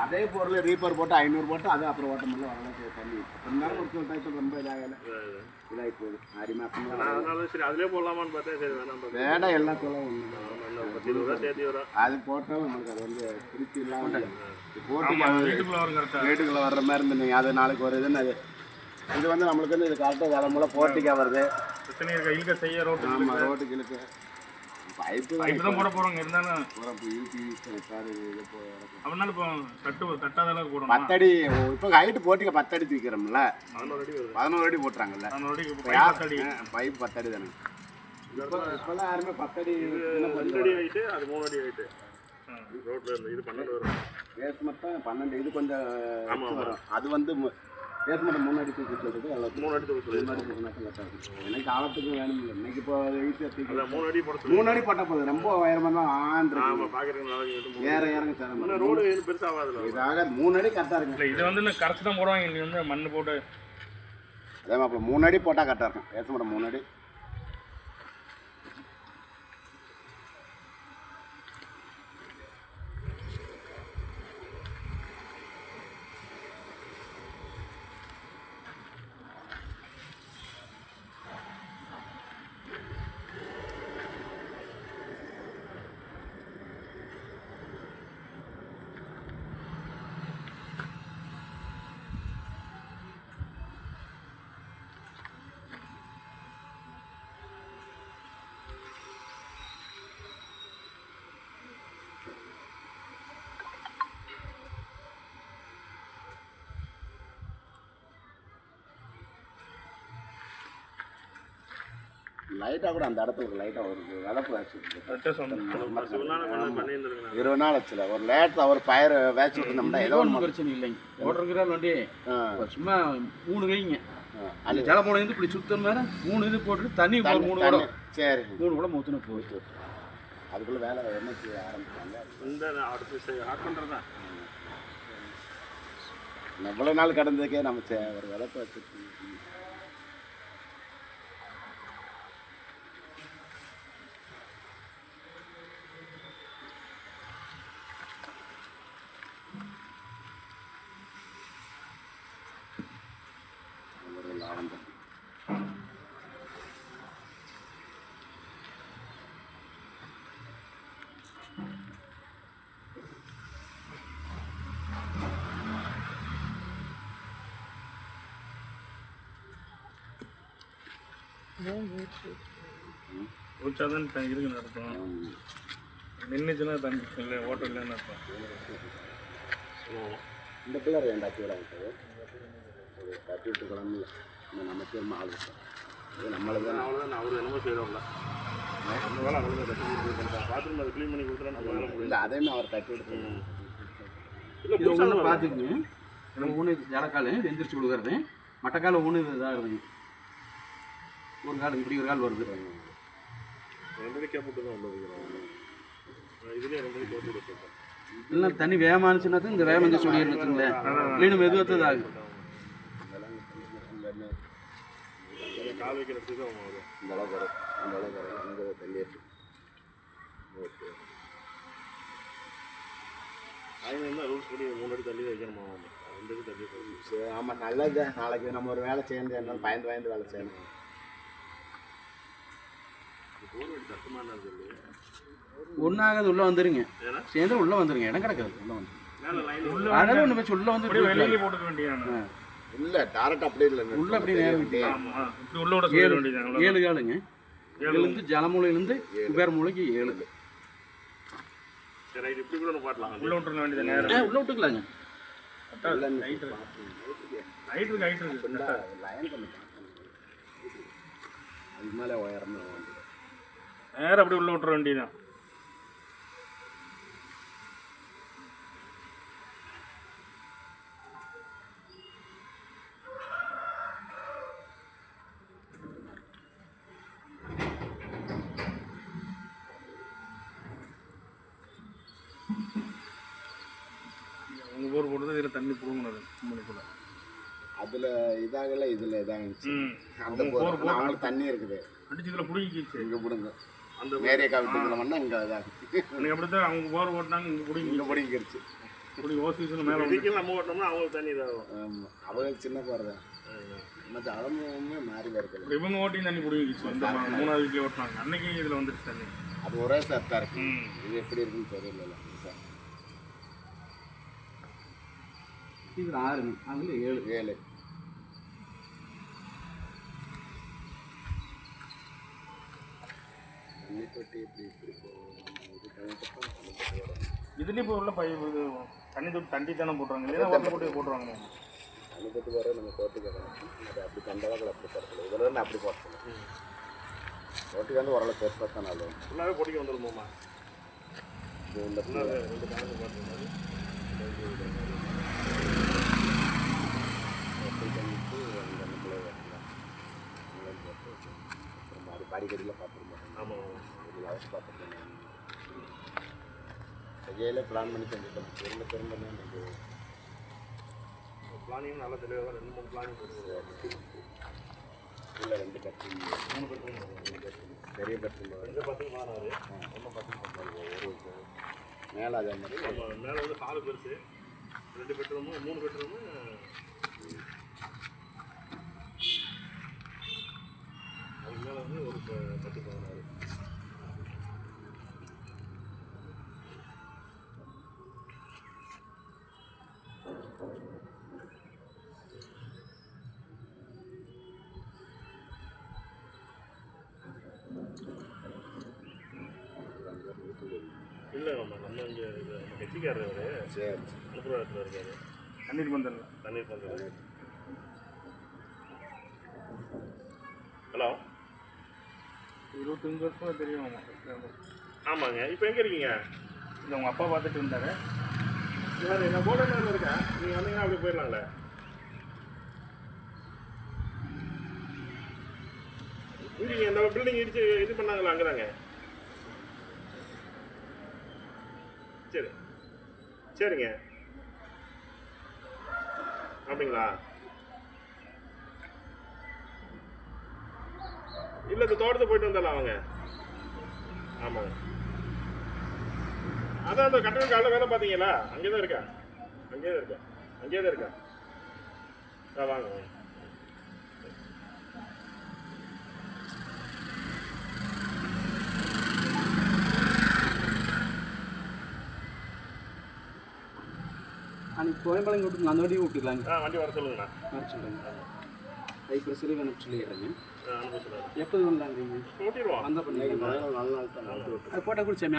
அதே பொருள் ரீப்பர் போட்டு ஐநூறு போட்டு அது அப்புறம் ஓட்ட முடியல வரலாம் தண்ணி. இருந்தாலும் ஒரு சில டயத்தில் ரொம்ப இதாகல. இதாகி போகுது. ஆடி மாசம் நான் அதனால சரி அதுலயே போடலாமான்னு பார்த்தேன். சரி வேணாம் வேட எல்லா சொல்ல ஒன்று அது போட்டாலும் நமக்கு அது வந்து திருப்தி இல்லாமல் போட்டு வீட்டுக்குள்ள வர்ற மாதிரி இருந்துங்க அது நாளைக்கு வருதுன்னு அது. இது வந்து நம்மளுக்கு வந்து இது கரெக்டாக தலைமுறை போர்ட்டிக்கா வருது. பிரச்சனை இருக்கா? இழுக்க செய்ய ரோட்டு ஆமாம் ரோட்டுக்கு இழுக்கு. பைப்பு பைப் தான் போட போறோங்க இருந்தாலும். யூபி இது போய் அவனால இப்போ தட்டு தட்டாதெல்லாம் போடணும்? பத்தடி இப்போ ஹைட்டு போட்டிக்க பத்தடி தூக்கிறோம்ல. பதினோரு அடி வருது. பதினோரு அடி போட்டுறாங்கல்ல. இப்போ யார் பைப் பத்தடி தானே. இப்போ இப்போல்லாம் யாருமே பத்தடி ரெண்டு அடி ஹைட்டு அது மூணு அடி ரோட்ல இருந்து இது பன்னெண்டு வரும். மட்டும் பன்னெண்டு இது கொஞ்சம் வரும். அது வந்து பேஸ் மட்டும் மூணு அடி தூக்கி எல்லாம் மூணு அடி தூக்க சொல்லி மூணு அடி தூக்கினா கரெக்டாக இருக்கும் எனக்கு காலத்துக்கு வேணும் இல்லை இன்னைக்கு இப்போ ஈஸியாக தூக்கி மூணு அடி போட மூணு அடி போட்டால் போதும். ரொம்ப உயரமாக தான் ஆன் ஆமா இருக்கு பாக்குறதுக்கு நல்லா இருக்கு. ஏற இறங்க சார். இன்னும் ரோடு எதுவும் பெருசாகாதுல்ல இதாக மூணு அடி கரெக்டாக இருக்குங்க. இல்லை இது வந்து இன்னும் கரைச்சி தான் போடுவாங்க. நீ வந்து மண் போட்டு அதே மாதிரி மூணு அடி போட்டால் கரெக்டாக இருக்கும். பேச மாட்டோம் மூணு அடி. லைட்டாக கூட அந்த இடத்துல லைட்டாக ஒரு பண்ண பண்ணியிருந்துருக்கேன் இருபது நாள் ஆச்சுல. ஒரு லேட்டில் ஒரு பயிர் வேச்சு விட்டுனோம்னா ஏதோ ஒன்றும் ஒன்று பிரச்சனை இல்லைங்க. ஓட்டுறதுக்கு வண்டி. சும்மா மூணு கைங்க. அந்த ஜலமூலம் இருந்து இப்படி சுத்தம் மேலே மூணு இது போட்டுட்டு தண்ணி மூணு குடம் சரி. மூணு குடம் ஊற்றுன போயிட்டு அதுக்குள்ளே வேலை என்ன செய்ய ஆரம்பிச்சாங்க? இந்த அடுத்து ஆட் பண்ணுறது தான் எவ்வளோ நாள் கடந்ததுக்கே நம்ம சே- ஒரு விளப்பு வச்சுருக்கோம். லாபம் ஊச்சாதான் தண்ணி இருக்குன்னு அர்த்தம். நின்றுச்சுன்னா தண்ணி இல்லை ஓட்டம் இல்லைன்னு அர்த்தம் இந்த பிள்ளை வேண்டாம் கீழே இருக்குது ஒரு இந்த நம்ம திரும்ப ஆள் இது நம்மளது தான். அவ்வளோதான் அவர் என்னமோ செய்கிறோம்ல வேலை கட்டி கொடுத்துருக்கேன் பாத்ரூம் அதை க்ளீன் பண்ணி கொடுத்துட்டா நம்ம வேலை முடியும் இல்லை அதையுமே அவர் தட்டி விட்டு இல்லை ஒன்று பார்த்துக்குங்க நம்ம ஒன்று ஜலக்கால் எந்திரிச்சு கொடுக்குறது. மட்டக்கால் ஒன்று இதாகுதுங்க ஒரு கால் இப்படி ஒரு கால் வருது. ரெண்டு அடி கேப் தான் உள்ள வைக்கிறோம் இதுலேயே ரெண்டு அடி கேப் கொடுத்துருக்கோம் இல்லைன்னா தண்ணி வேகமானுச்சுன்னா இந்த வேகம் வந்து சொல்லிடுன்னு வச்சுங்களேன். இல்லைன்னு மெதுவாக ஆகும் கால் வைக்கிற இடத்துக்கு அவங்க வரும் இந்த அளவு வரும். இந்த அளவு வரும். அங்கே தள்ளி இருக்கு. ஓகே. அவங்க என்ன ரூல்ஸ் படி மூணு அடி தள்ளி வைக்கணுமா அவங்க தள்ளி சரி ஆமாம் நல்லது. நாளைக்கு நம்ம ஒரு வேலை செய்யணும். என்ன பயந்து பயந்து வேலை செய்யணும். ஒன்றாகாது உள்ளே வந்துருங்க? சேர்ந்து உள்ளே வந்துருங்க. இடம் கிடக்காது. உள்ளே வந்து மேலே லைன் உள்ள அதனால ஒன்று வச்சு உள்ளே வந்து வெளியில போட்டுக்க வேண்டியதானே? இல்லை டேரக்ட் அப்படியே இல்லை உள்ள அப்படியே நேரம் விட்டு ஆமா இப்படி உள்ள விட சொல்ல வேண்டியதாங்களா ஏழு காலுங்க ஏழுலேருந்து ஜலமூலையிலேருந்து குபேர மூலைக்கு ஏழு. சரி இப்படி கூட பாட்டலாம் உள்ள விட்டுருக்க வேண்டியது நேரம். ஆ உள்ள விட்டுக்கலாங்க. ஹைட் இருக்கு. ஹைட் இருக்கு. லைன் பண்ணி அது மேலே உயரமே நேரம் அப்படி உள்ள விட்டுற வேண்டியதான் உங்க போர் போடுறது இதில் தண்ணி புடுங்கினது மூணுக்குள்ள அதில் இதாகல இதில் இதாகிடுச்சு. ம். அந்த போர் அவங்களுக்கு தண்ணி இருக்குது. அடிச்சு இதில் பிடிக்கிச்சு இங்கே பிடுங்க. அந்த நேரிய காலத்துக்குள்ள மண்ணா இங்கே இதாகும் அன்னைக்கு அப்படித்தான் அவங்க போர் ஓட்டினாங்க இங்கே பிடிங்கி இங்கே பிடிங்கிருச்சு இப்படி ஓசிஸில் மேலே வந்து இதுக்கு நம்ம ஓட்டணும்னா அவங்களுக்கு தண்ணி இதாகும். ஆமாம் அவங்க சின்ன போகிறதா மற்ற அளவுமே மாறி வருது இவங்க ஓட்டி தண்ணி பிடிங்கிச்சு இந்த மா- மூணாவது வீட்டில் ஓட்டினாங்க. அன்னைக்கு இதில் வந்துருச்சு தண்ணி. அது ஒரே சத்தாக இருக்கு. இது எப்படி இருக்குன்னு தெரியல சார். இதில் ஆறுங்க அதில் ஏழு. ஏழு. தண்ணி தொட்டி இப்படி இப்படி போகும் இது இதுலேயும் இப்போ உள்ள பைப் இது தண்ணி தொட்டி தண்டி தானே போட்டுறாங்க. இல்லையா வாட்டர் போட்டு போட்டுருவாங்க தண்ணி தொட்டி வர நம்ம அப்படி கண்டவாக்கள் அப்படி தான் அப்படி தோட்டுக்கு வந்து ஓரளவு பெருசாக தான் நல்லது ஃபுல்லாகவே பொடிக்க வந்துருமோமா இது இந்த ஃபுல்லாகவே ரெண்டு கணக்கு பார்த்து பாடிக்கடியில் பார்த்துருந்தோம் ஆமாம் இதில் அவசரம் பார்த்துருக்கேன் கையில பிளான் பண்ணி செஞ்சுட்டோம். திரும்ப திரும்ப எனக்கு பிளானிங் நல்லா தெளிவாக ரெண்டு மூணு பிளானிங் போட்டு இல்லை ரெண்டு கட்டி மூணு பெட்ரூம் பெரிய கட்டி ரெண்டு பத்துக்கு பதினாறு ஒன்றும் பார்த்து ஒரு மேலே அதே மாதிரி. நம்ம மேலே வந்து ஹாலு பெருசு. ரெண்டு பெட்ரூமு மூணு பெட்ரூமு அதுக்கு மேலே வந்து ஒரு பத்து பதினாறு. இல்லை நம்ம நம்ம இங்கே கட்சிக்காரர் அவர் சரி. அனுப்புகிற இடத்துல இருக்காரு. தண்ணீர் பந்தல். தண்ணீர் பந்தல். ஹலோ? இருபத்தஞ்சு வருஷம் தெரியும் ஆமா. ஆமாங்க. இப்போ எங்கே இருக்கீங்க? இது அவங்க அப்பா பார்த்துட்டு இருந்தாரு சரி நான் போட்டோவில் இருக்கேன் நீங்கள் வந்தீங்கன்னா அப்படி போயிடலாங்களே இங்கே இந்த பில்டிங் இடிச்சு இது பண்ணாங்களா அங்கே தாங்க சரி. சரிங்க. அப்படிங்களா? இல்லை இந்த தோட்டத்தை போயிட்டு வந்தாலும் அவங்க ஆமாங்க. அதான் அந்த கட்டணம் காலையில் வேலை பார்த்தீங்களா? அங்கே தான் இருக்கா? அங்கேயே தான் இருக்கா? அங்கேயே தான் இருக்கா? ஆ வாங்க வாங்க. அன்னைக்கு கோயம்பளம் விட்டு அந்த வண்டியும் விட்டுக்கலாங்க ஆ வண்டி வர சொல்லுங்கண்ணா வர சொல்கிறேங்க ஹை ப்ரெஷரே வேணும் சொல்லிடுறேங்க ஆ அனுப்ப சொல்லுங்கள் எப்போது வந்தாங்க ஓட்டிடுவோம் வந்தால் பண்ணிக்கலாம் நல்ல நாள் தான் அது போட்டால் கூட சாமி